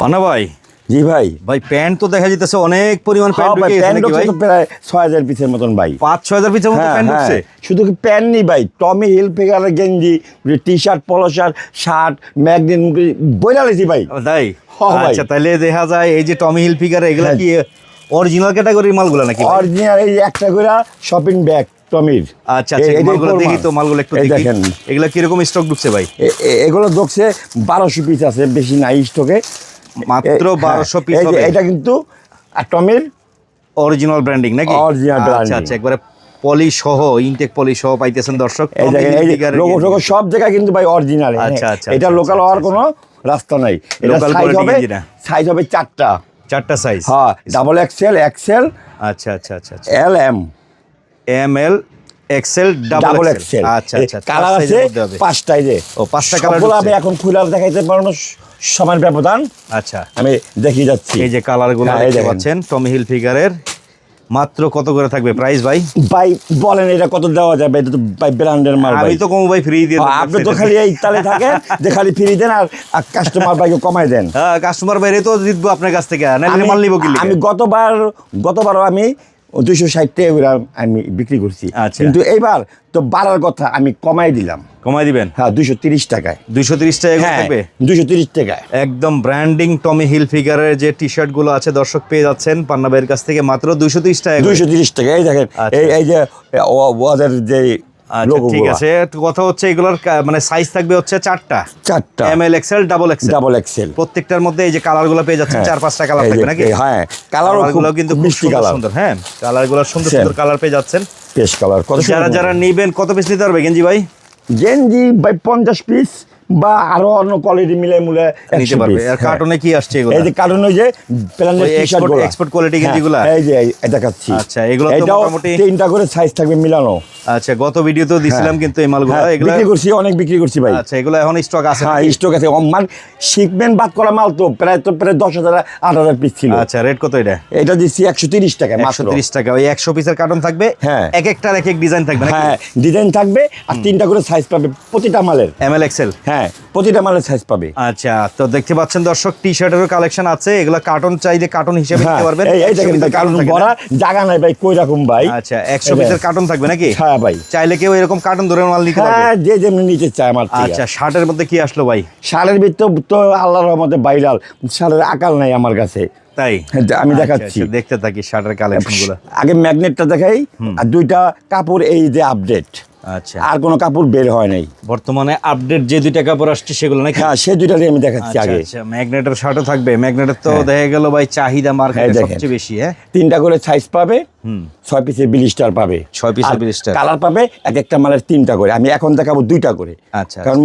পানা ভাই? জি ভাই। ভাই প্যান্ট তো দেখা যাইতেছে অনেক পরিমাণ হ্যাঁ প্যান্ট ঢুকে গেছে নাকি ভাই? প্রায় ছয় হাজার পিসের মতন ভাই। পাঁচ ছয় হাজার পিসের মতো হ্যাঁ, প্যান্ট হ্যাঁ। ঢুকছে? শুধু কি প্যান্ট নেই ভাই টমি হিল ফিগারের গেঞ্জি T shirt polo shirt shirt magnet বইলা লেছি ভাই। তাই? আচ্ছা তাহলে দেখা যায় এই যে টমি হিল ফিগার এগুলা। কি অরিজিনাল ক্যাটাগরির মালগুলো নাকি অরিজিনাল এই একটা করে শপিং ব্যাগ টমির। আচ্ছা আচ্ছা মালগুলো দেখি তো মালগুলো একটু দেখি। দেখেন। এগুলা কীরকম স্টক ঢুকছে ভাই? এগুলো দেখছে বারোশো পিস আছে বেশি নাই স্টকে মাত্র বারোশো পিস হবে। এটা কিন্তু আর টমির অরিজিনাল ব্র্যান্ডিং নাকি? Original আচ্ছা আচ্ছা একবারে পলি সহ ইনটেক পলি সহ পাইতেছেন দর্শক। সব জায়গায় কিন্তু ভাই অরিজিনাল আচ্ছা, আচ্ছা, এটা আচ্ছা, লোকাল আচ্ছা, হওয়ার আচ্ছা। কোনো রাস্তা নাই। এটা সাইজ হবে সাইজ হবে চারটা। চারটা সাইজ হ্যাঁ ডাবল এক্সেল এক্সেল আচ্ছা আচ্ছা আচ্ছা আচ্ছা। L M M L XL double XL আচ্ছা আচ্ছা কালার আছে। পাঁচটাই যে। ও, পাঁচটা সবগুলো আমি। এখন খুলে দেখাইতে পারব। না স- সময়ের ব্যবধান। আচ্ছা। আমি দেখিয়ে যাচ্ছি। এই যে কালারগুলো হ্যাঁ, দেখতে পাচ্ছেন টমি হিল ফিগারের মাত্র কত করে থাকবে প্রাইস ভাই? ভাই বলেন এটা কত দেওয়া যাবে? এটা তো ভাই ব্র্যান্ডের মাল ভাই। আমি তো কম ভাই ফ্রি দিয়ে আপনি তো খালি এই তালে থাকেন যে খালি ফ্রি দেন আর কাস্টমার ভাইকে কমাই দেন। হ্যাঁ কাস্টমার বাইরে তো জিতবো আপনার কাছ থেকে। নাহলে মাল নিবো কি আমি গতবার গতবারও আমি দুইশো ষাট টাকা করে আমি বিক্রি করছি। আচ্ছা। কিন্তু এইবার তো বাড়ার কথা আমি কমাই দিলাম। কমাই দিবেন? হ্যাঁ দুইশো তিরিশ টাকায়। দুইশো তিরিশ টাকা হ্যাঁ থাকবে? দুইশো তিরিশ টাকায়। একদম ব্র্যান্ডিং টমি হিল ফিগারের যে টি শার্টগুলো আছে দর্শক পেয়ে যাচ্ছেন পান্না ভাইয়ের কাছ থেকে মাত্র দুইশো তিরিশ টাকা দুইশো তিরিশ টাকা এই দেখেন আচ্ছা। এই যে ওদের যে আচ্ছা ঠিক আছে কথা হচ্ছে এগুলোর মানে সাইজ থাকবে হচ্ছে চারটা। চারটা। M L XL double XL double XL প্রত্যেকটার মধ্যে এই যে কালারগুলো পেয়ে যাচ্ছেন চার পাঁচটা কালার থাকবে নাকি? হ্যাঁ কালার খুবগুলো কিন্তু খুব মিষ্টি সুন্দর কালার সুন্দর হ্যাঁ। কালারগুলো সুন্দর সুন্দর কালার পেয়ে যাচ্ছেন। পেশ কালার যারা যারা নিবেন কত পিস নিতে পারবে গেঞ্জি ভাই? গেঞ্জি ভাই পঞ্চাশ পিস বা আরও অন্য কোয়ালিটি মিলে মুলে নিতে পারবে। আর কার্টনে কি আসছে এগুলো? হ্যাঁ। এই যে কারণ ওই যে প্ল্যানের টি-শার্ট export- export quality গেঞ্জিগুলা? এই যে এই দেখাচ্ছি। আচ্ছা, এগুলো তো মোটামুটি- তিনটা করে সাইজ থাকবে মিলানো। আচ্ছা গত ভিডিওতেও দিছিলাম কিন্তু এই মালগুলো। হ্যাঁ, এগুলো বিক্রি করছি অনেক বিক্রি করছি ভাই। আচ্ছা এগুলো এখন স্টক আছে হ্যাঁ স্টক আছে। মানে শিপমেন্ট বাদ করা মাল তো প্রায় তো প্রায় দশ হাজার আট হাজার পিস ছিল। আচ্ছা রেট কত এটা? এটা দিচ্ছি একশো তিরিশ টাকা একশো তিরিশ টাকা। ওই একশো পিসের কার্টন থাকবে হ্যাঁ। এক একটার এক এক ডিজাইন থাকবে হ্যাঁ ডিজাইন থাকবে আর তিনটা করে সাইজ পাবে প্রতিটা মালের। এম এল এক্সেল হ্যাঁ প্রতিটা মালের সাইজ পাবে। আচ্ছা তো দেখতে পাচ্ছেন দর্শক টি শার্টেরও কালেকশন আছে। এগুলো কার্টন চাইলে কার্টন হিসেবে হ্যাঁ, নিতে পারবেন। এই- 100 দেখেন পিসের ভাই, কারণ carton থাকে বড়া না? জায়গা নাই ভাই কই রকম ভাই? আচ্ছা একশো এই পিসের কার্টন থাকবে নাকি? হ্যাঁ ভাই। চাইলে কেউ এরকম কার্টন ধরে মাল নিতে পারবে। হ্যাঁ যে যেমনি নিতে চায় আমার আচ্ছা শার্টের মধ্যে কি আসলো ভাই? শালের ভিতর তো আল্লাহর রহমতে বাইরাল শালের আকাল নাই আমার কাছে। তাই? হ্যাঁ, আমি আচ্ছা, দেখাচ্ছি। আচ্ছা, দেখতে থাকি শার্টের কালেকশনগুলো আগে ম্যাগনেটটা দেখাই আর দুইটা কাপড় এই যে আপডেট আচ্ছা। আর কোনো কাপড় বের হয় নাই। বর্তমানে আপডেট যে দুইটা কাপড় আসছে সেগুলো নাকি? হ্যাঁ সে দুইটারই আমি দেখাচ্ছি আচ্ছা আগে। আচ্ছা ম্যাগনেটের শার্টও থাকবে। ম্যাগনেটের তো দেখা গেল ভাই চাহিদা মার্কেটে হ্যাঁ, সবচেয়ে বেশি হ্যাঁ? তিনটা করে সাইজ পাবে ছয় পিসের বিলিস্টার পাবে। ছয় পিসের blister। কালার পাবে এক একটা মালের তিনটা করে। আমি এখন দেখাবো দুইটা করে। আচ্ছা, কারণ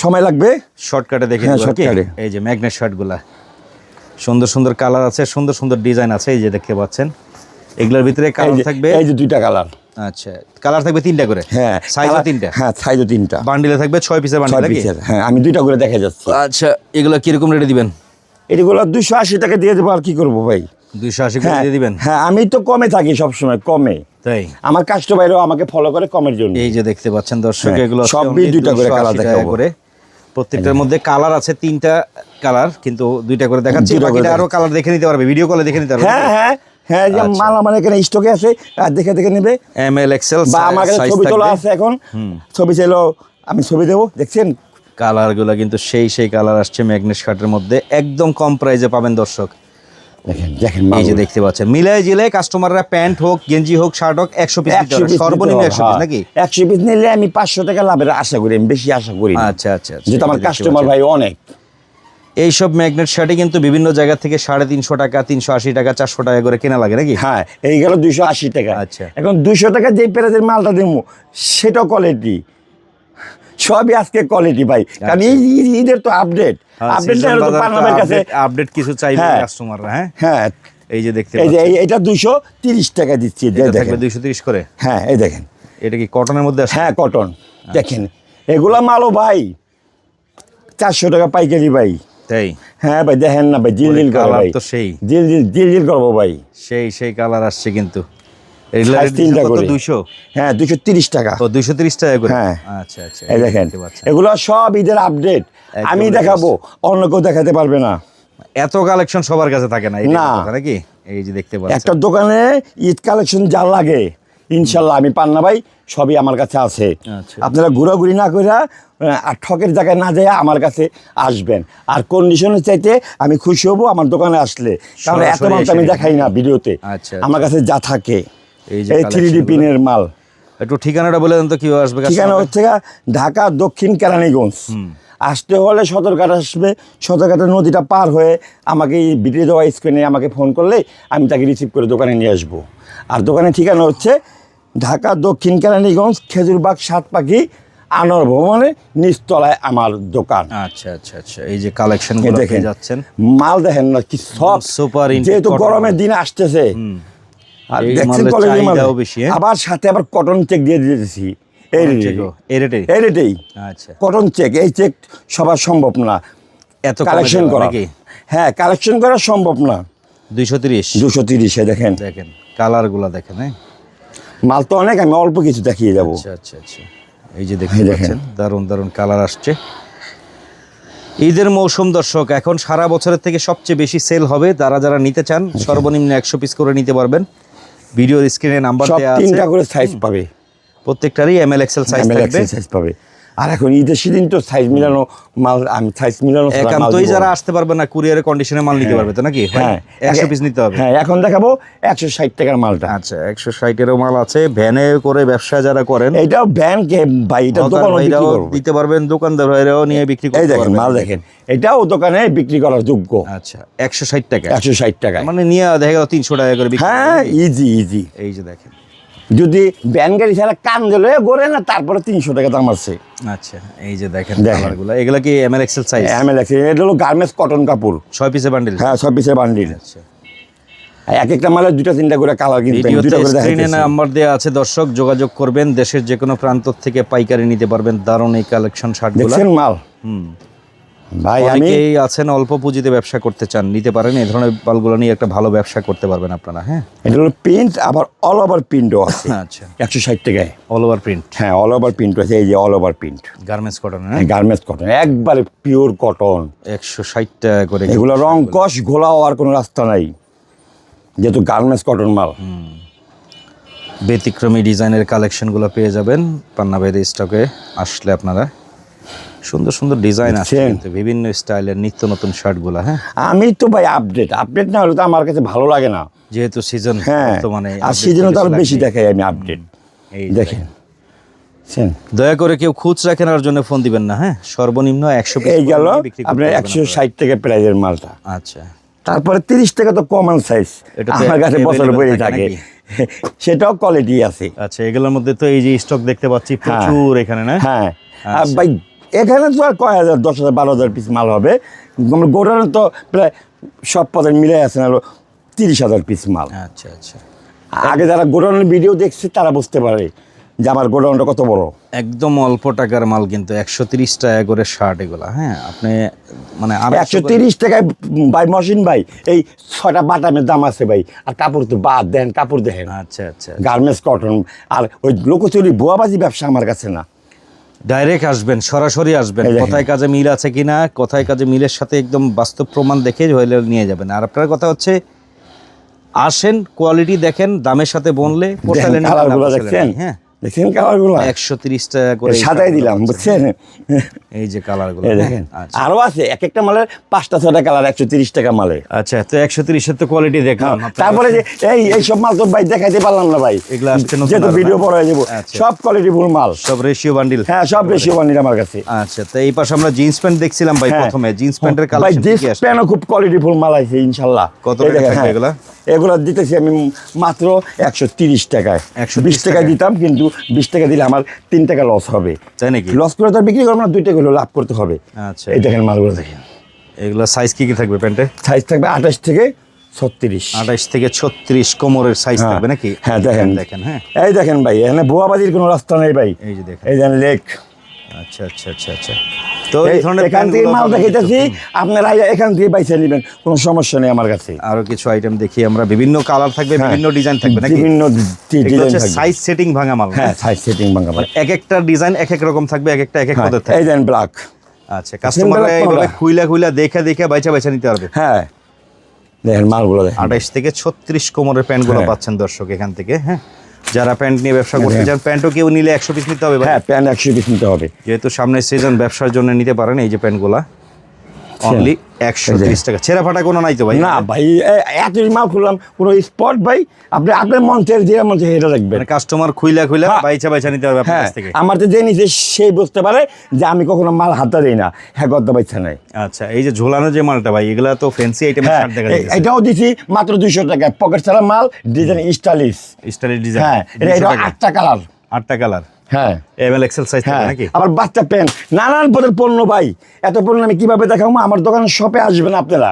সময় লাগবে। শর্টকাটে দেখে হ্যাঁ, কি? এই যে ম্যাগনেট শার্টগুলা সুন্দর সুন্দর কালার আছে সুন্দর সুন্দর ডিজাইন আছে এই যে দেখতে পাচ্ছেন। এগুলোর ভিতরে কালার থাকবে। এই যে দুইটা কালার আচ্ছা কালার থাকবে তিনটা করে? হ্যাঁ সাইজও তিনটা? হ্যাঁ সাইজও তিনটা। বান্ডিলে থাকবে ছয় পিসের বান্ডিল পিসের হ্যাঁ আমি দুইটা করে দেখা যাচ্ছি। আচ্ছা এগুলো কীরকম রেটে দিবেন? এগুলো দুইশো আশি টাকা দিয়ে দেবো আর কি করব ভাই? দুইশো আশি করে হ্যাঁ দিয়ে দিবেন? হ্যাঁ আমি তো কমে থাকি সবসময় কমে। তাই? আমার কাস্টমারও আমাকে ফলো করে কমের জন্য। এই যে দেখতে পাচ্ছেন দর্শক হ্যাঁ, এগুলো সবই দুইটা করে 280 colour দেখাবো। করে। প্রত্যেকটার মধ্যে কালার আছে তিনটা কালার কিন্তু দুইটা করে দেখাচ্ছি বাকিটা আরও কালার দেখে নিতে পারবে ভিডিও কলে দেখে নিতে পারবে। হ্যাঁ হ্যাঁ। হ্যাঁ যে আচ্ছা। মাল আমার এখানে স্টকে আছে দেখে দেখে নেবে। এম এল এক্সেল বা আমার কাছে ছবি তোলা আছে এখন। ছবি চাইলেও আমি ছবি দেবো দেখছেন? কালারগুলো কিন্তু সেই সেই কালার আসছে ম্যাগনেট শার্টের মধ্যে। একদম কম প্রাইসে পাবেন দর্শক। দেখেন দেখেন এই যে দেখতে পাচ্ছেন। মিলাই জিলে কাস্টমাররা প্যান্ট হোক গেঞ্জি হোক শার্ট হোক একশো পিস একশো পিস সর্বনিম্ন একশো পিস নাকি? একশো পিস নিলে আমি পাঁচশো টাকা লাভের আশা করি আমি বেশি আশা করি। আচ্ছা আচ্ছা আচ্ছা, যেহেতু আমার কাস্টমার ভাই অনেক। এইসব ম্যাগনেট শার্টে কিন্তু বিভিন্ন জায়গা থেকে সাড়ে তিনশো টাকা তিনশো আশি টাকা চারশো টাকা করে কেনা লাগে নাকি? হ্যাঁ এই গেল দুইশো আশি টাকা। আচ্ছা। এখন দুইশো টাকা যে প্রাইজের মালটা দেবো সেটাও কোয়ালিটি সবই আজকে কোয়ালিটি ভাই। কারণ এই ঈদের তো আপডেট আপডেট তো পার্লামের কাছে। আপডেট কিছু চাই হ্যাঁ। কাস্টমাররা হ্যাঁ? হ্যাঁ। এই যে দেখতে এই যে এটা দুইশো তিরিশ টাকা দিচ্ছি দুইশো তিরিশ করে? হ্যাঁ এই দেখেন। এটা কি কটনের মধ্যে হ্যাঁ কটন দেখেন এগুলা মালও ভাই চারশো টাকা পাইকারি ভাই। তাই? হ্যাঁ ভাই দেখেন না ভাই জিল জিল কালার তো সেই। জিল জিল জিল জিল করব ভাই। সেই সেই কালার আসছে কিন্তু। হ্যাঁ দুইশো তিরিশ টাকা। ও দুইশো তিরিশ টাকা করে? হ্যাঁ। আচ্ছা আচ্ছা এই দেখেন এগুলো সব ঈদের আপডেট আমি। দেখাবো অন্য কেউ দেখাতে পারবে না। এত কালেকশন সবার কাছে থাকে না না। নাকি? এই যে দেখতে পাচ্ছেন। একটা দোকানে ঈদ কালেকশন যা লাগে ইনশাল্লাহ আমি পান্না ভাই। সবই আমার কাছে আছে। আচ্ছা। আপনারা ঘোরাঘুরি না করে আর ঠকের জায়গায় না যায় আমার কাছে আসবেন। আর কন্ডিশনের চাইতে আমি খুশি হব আমার দোকানে আসলে। কারণ এত মাল আমি দেখাই না ভিডিওতে। আচ্ছা, আমার কাছে যা থাকে। এই থ্রি ডি পিনের মাল। একটু ঠিকানাটা বলে দেন তো কীভাবে আসবে ঠিকানা হচ্ছে ঢাকা দক্ষিণ কেরানীগঞ্জ। আসতে হলে সদরঘাট আসবে। সদরঘাটের নদীটা পার হয়ে আমাকে এই ভিডিও দেওয়া স্ক্রিনে আমাকে ফোন করলে আমি তাকে রিসিভ করে দোকানে নিয়ে আসব। আর দোকানের ঠিকানা হচ্ছে ঢাকা দক্ষিণ কেরানীগঞ্জ খেজুরবাগ সাত পাখি আনর ভবনের নিচতলায় আমার দোকান। আচ্ছা আচ্ছা আচ্ছা এই যে কালেকশন দেখেন যাচ্ছেন। মাল দেখেন না কি সব intake যেহেতু গরমের দিন আসতেছে। আর দেখছেন কলেজের মাল হ্যাঁ? আবার সাথে আবার কটন চেক দিয়ে রেটেই? আচ্ছা। কটন চেক এই চেক সবার সম্ভব না। এত কালেকশন করা। হ্যাঁ কালেকশন করা সম্ভব না। দুইশো তিরিশ। দুশো তিরিশে দেখেন। দেখেন কালারগুলা দেখেন হ্যাঁ? মাল তো অনেক আমি অল্প কিছু দেখিয়ে যাব। আচ্ছা আচ্ছা আচ্ছা। এই যে দেখে দেখেন। দারুণ দারুণ কালার আসছে। ঈদের মৌসুম দর্শক এখন সারা বছরের থেকে সবচেয়ে বেশি সেল হবে। তারা যারা নিতে চান সর্বনিম্ন একশো পিস করে নিতে পারবেন। ভিডিওর স্ক্রিনে নাম্বার দেওয়া আছে। তিনটা করে সাইজ পাবে। প্রত্যেকটারই এম এল এক্সেল সাইজ থাকবে। সাইজ পাবে। আর এখন ঈদের সেদিন তো সাইজ মিলানো মাল আমি সাইজ মিলানো একান্তই যারা আসতে পারবে না কুরিয়ারে কন্ডিশনে মাল নিতে পারবে তো নাকি? হ্যাঁ একশো পিস নিতে হবে। হ্যাঁ এখন দেখাবো একশো ষাট টাকার মালটা। আচ্ছা একশো ষাটেরও মাল আছে। ভ্যানে করে ব্যবসা যারা করেন এটাও ব্যান কে ভাই এটা দোকানে দিতে পারবেন দোকানদার ভাইরাও নিয়ে বিক্রি করতে দেখেন মাল দেখেন এটাও দোকানে বিক্রি করার যোগ্য। আচ্ছা একশো ষাট টাকা একশো ষাট টাকায়। মানে নিয়ে দেখা গেল তিনশো টাকা করে হ্যাঁ ইজি ইজি এই যে দেখেন। যদি ব্যান গাড়ি ছাড়া কান দিলে গড়ে না তারপরে তিনশো টাকা দাম আছে। আচ্ছা এই যে দেখেন। কালারগুলো এগুলা কি M L XL size M L এটা হলো গার্মেন্টস কটন কাপড়। ছয় পিসের বান্ডিল হ্যাঁ সব পিসের বান্ডিল আচ্ছা। এক একটা মালের দুটা তিনটা করে কালার স্ক্রিনে নাম্বার দেওয়া আছে দর্শক যোগাযোগ করবেন দেশের যে কোনো প্রান্ত থেকে পাইকারি নিতে পারবেন দারুণ এই কালেকশন শার্টগুলো। দেখছেন মাল? হুম। ভাই অনেকেই আছেন অল্প পুঁজিতে ব্যবসা করতে চান নিতে পারেন এই ধরনের মালগুলো নিয়ে একটা ভালো ব্যবসা করতে পারবেন আপনারা হ্যাঁ? এটা হলো প্রিন্ট আবার অল ওভার প্রিন্টও আছে। আচ্ছা। একশো ষাট টাকায়। অল ওভার প্রিন্ট হ্যাঁ অল ওভার প্রিন্ট আছে এই যে all over print garments cotton হ্যাঁ? গার্মেন্টস কটন একবারে পিওর কটন একশো ষাট টাকা করে এগুলো রং কষ ঘোলা হওয়ার কোনো রাস্তা নাই। যেহেতু গার্মেন্টস কটন মাল। ব্যতিক্রমী ডিজাইনের কালেকশনগুলো পেয়ে যাবেন পান্না ভাইয়ের স্টকে আসলে আপনারা সুন্দর সুন্দর ডিজাইন আছে কিন্তু বিভিন্ন স্টাইলের নিত্য নতুন শার্টগুলো হ্যাঁ? আমি তো ভাই আপডেট আপডেট না হলে তো আমার কাছে ভালো লাগে না। যেহেতু সিজন হ্যাঁ বর্তমানে আর সেজন্য তো আরও বেশি দেখাই আমি আপডেট এই দেখেন। দয়া করে কেউ খুচরা কেনার জন্য ফোন দিবেন না হ্যাঁ? সর্বনিম্ন একশো এই গেল আপনার একশো ষাট টাকা প্রাইজের মালটা। আচ্ছা। তারপরে তিরিশ টাকা তো কমন সাইজ আমার কাছে বছর বই থাকে সেটাও কোয়ালিটি আছে। আচ্ছা এগুলোর মধ্যে তো এই যে স্টক দেখতে পাচ্ছি প্রচুর এখানে না? হ্যাঁ। আর আচ্ছা। ভাই এখানে তো আর কয় হাজার দশ হাজার বারো হাজার পিস মাল হবে? আমার গোডাউনে তো প্রায় সব পদের মিলে আছে না তিরিশ হাজার পিস মাল। আচ্ছা আচ্ছা। আগে যারা গোডাউনের ভিডিও দেখছে তারা বুঝতে পারে যে আমার গোডাউনটা কত বড়। একদম অল্প টাকার মাল কিন্তু একশো তিরিশ টাকা করে শার্ট এগুলা হ্যাঁ? আপনি মানে একশো তিরিশ টাকায় ভাই মশিন ভাই এই ছয়টা বাটামের দাম আছে ভাই আর কাপড় তো বাদ দেন কাপড় দেখেন। আচ্ছা আচ্ছা গার্মেন্টস কটন আর ওই লোকচুরি বোয়াবাজি ব্যবসা আমার কাছে না। ডাইরেক্ট আসবেন সরাসরি আসবেন। কোথায় কাজে মিল আছে কিনা কোথায় কাজে মিলের সাথে একদম বাস্তব প্রমাণ দেখে হইলে নিয়ে যাবেন। আর আপনার কথা হচ্ছে আসেন কোয়ালিটি দেখেন দামের সাথে বনলে হ্যাঁ। দেখছেন কালারগুলো একশো তিরিশ টাকা করে সাদাই দিলাম বুঝছেন এই যে কালারগুলো হ্যাঁ? দেখেন আচ্ছা। আরও আছে এক একটা মালের পাঁচটা ছটা কালার একশো তিরিশ টাকা মালে আচ্ছা তো একশো তিরিশের তো কোয়ালিটি দেখলাম তারপরে যে এই এই সব মাল তো ভাই দেখাইতে পারলাম না ভাই এগুলো আসছে যেহেতু ভিডিও? পরে হয়ে যাব আচ্ছা। সব কোয়ালিটি ফুল মাল সব রেশিও বান্ডিল হ্যাঁ সব বেশি বানিয়ে আমার কাছে আচ্ছা তো এই পাশে আমরা জিন্স প্যান্ট দেখছিলাম ভাই হ্যাঁ। প্রথমে জিন্স প্যান্টের ভাই কালেকশন জিন্স প্যান্টও খুব কোয়ালিটি ফুল মাল আছে ইনশাল্লাহ কত টাকা হ্যাঁ। এগুলা? এগুলা দিতেছি আমি মাত্র একশো তিরিশ টাকায়। একশো বিশ টাকা টাকায়? দিতাম কিন্তু বিশ টাকা দিলে আমার তিন টাকা লস হবে। তাই নাকি? লস করে তো বিক্রি করব না দুই টাকা লাভ করতে হবে। আচ্ছা। এই দেখেন মালগুলো দেখেন। এগুলো সাইজ কী কী থাকবে প্যান্টে? সাইজ থাকবে আঠাশ থেকে ছত্রিশ। আঠাশ থেকে ছত্রিশ কোমরের সাইজ হ্যাঁ। থাকবে নাকি? হ্যাঁ দেখেন। দেখেন হ্যাঁ। এই দেখেন ভাই এখানে বোয়াবাজির কোনো রাস্তা নেই ভাই। এই যে দেখেন। এই দেখেন লেক। আচ্ছা আচ্ছা আচ্ছা আচ্ছা। তো এখান থেকে মাল দেখাইতেছি আপনারা এখান থেকে বাইসে নেবেন কোনো সমস্যা নেই আমার কাছে। আরও কিছু আইটেম দেখি আমরা বিভিন্ন কালার থাকবে হ্যাঁ। বিভিন্ন ডিজাইন থাকবে নাকি? বিভিন্ন ডিজাইন থাকবে। সাইজ সেটিং ভাঙা মাল হ্যাঁ সাইজ সেটিং বাংলা ভাই এক একটা ডিজাইন এক এক রকম থাকবে এক একটা এক এক হ্যাঁ, পদের থাকবে। এই দেন ব্ল্যাক আচ্ছা কাস্টমার এইভাবে খুইলা খুইলা দেখে দেখে বাইচা বাইচা নিতে পারবে। হ্যাঁ দেখেন মালগুলো দেখেন। আঠাইশ থেকে ছত্রিশ কোমরের প্যান্টগুলো হ্যাঁ। পাচ্ছেন দর্শক এখান থেকে হ্যাঁ? যারা প্যান্ট নিয়ে ব্যবসা করতে চান প্যান্টও কেউ নিলে একশো পিস নিতে হবে হ্যাঁ প্যান্ট একশো পিস নিতে হবে। যেহেতু সামনের সিজন ব্যবসার জন্য নিতে পারেন এই যে প্যান্টগুলা। অনলি একশো ত্রিশ টাকা। ছেঁড়া ফাটা কোনো নাই তো ভাই না ভাই এত মাল খুললাম কোনো স্পট ভাই আপনি আপনার যে মঞ্চে হেঁটে রাখবেন মানে কাস্টমার খুইলা খুইলা হ্যাঁ। বাইচা বাইচা নিতে হবে আপনার হ্যাঁ থেকে। আমার তো যে নিচে সেই বুঝতে পারে যে আমি কখনো মাল হাতে দিই না। হ্যাঁ গদ্দা বাচ্চা নাই। আচ্ছা এই যে ঝোলানো যে মালটা ভাই এগুলা তো ফ্যান্সি যাচ্ছে এটাও দিছি মাত্র দুইশো টাকা পকেট ছাড়া মাল ডিজাইন স্টাইলিশ স্টাইলিশ ডিজাইন হ্যাঁ এটা আটটা কালার আটটা কালার হ্যাঁ। এক্সেল সাইজ হ্যাঁ। নাকি? আবার বাচ্চা প্যান্ট নানান পদের পণ্য ভাই। এত পণ্য আমি কীভাবে দেখাবো আমার দোকানে শপে আসবেন আপনারা।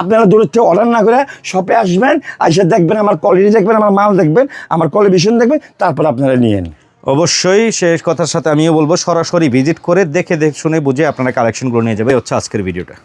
আপনারা দূরের থেকে অর্ডার না করে শপে আসবেন এসে দেখবেন আমার কোয়ালিটি দেখবেন আমার মাল দেখবেন আমার কোয়ালিফিকেশন দেখবেন তারপর আপনারা নিয়েন অবশ্যই শেষ কথার সাথে আমিও বলব সরাসরি ভিজিট করে দেখে দেখে শুনে বুঝে আপনারা কালেকশনগুলো নিয়ে যাবে। হচ্ছে আজকের ভিডিওটা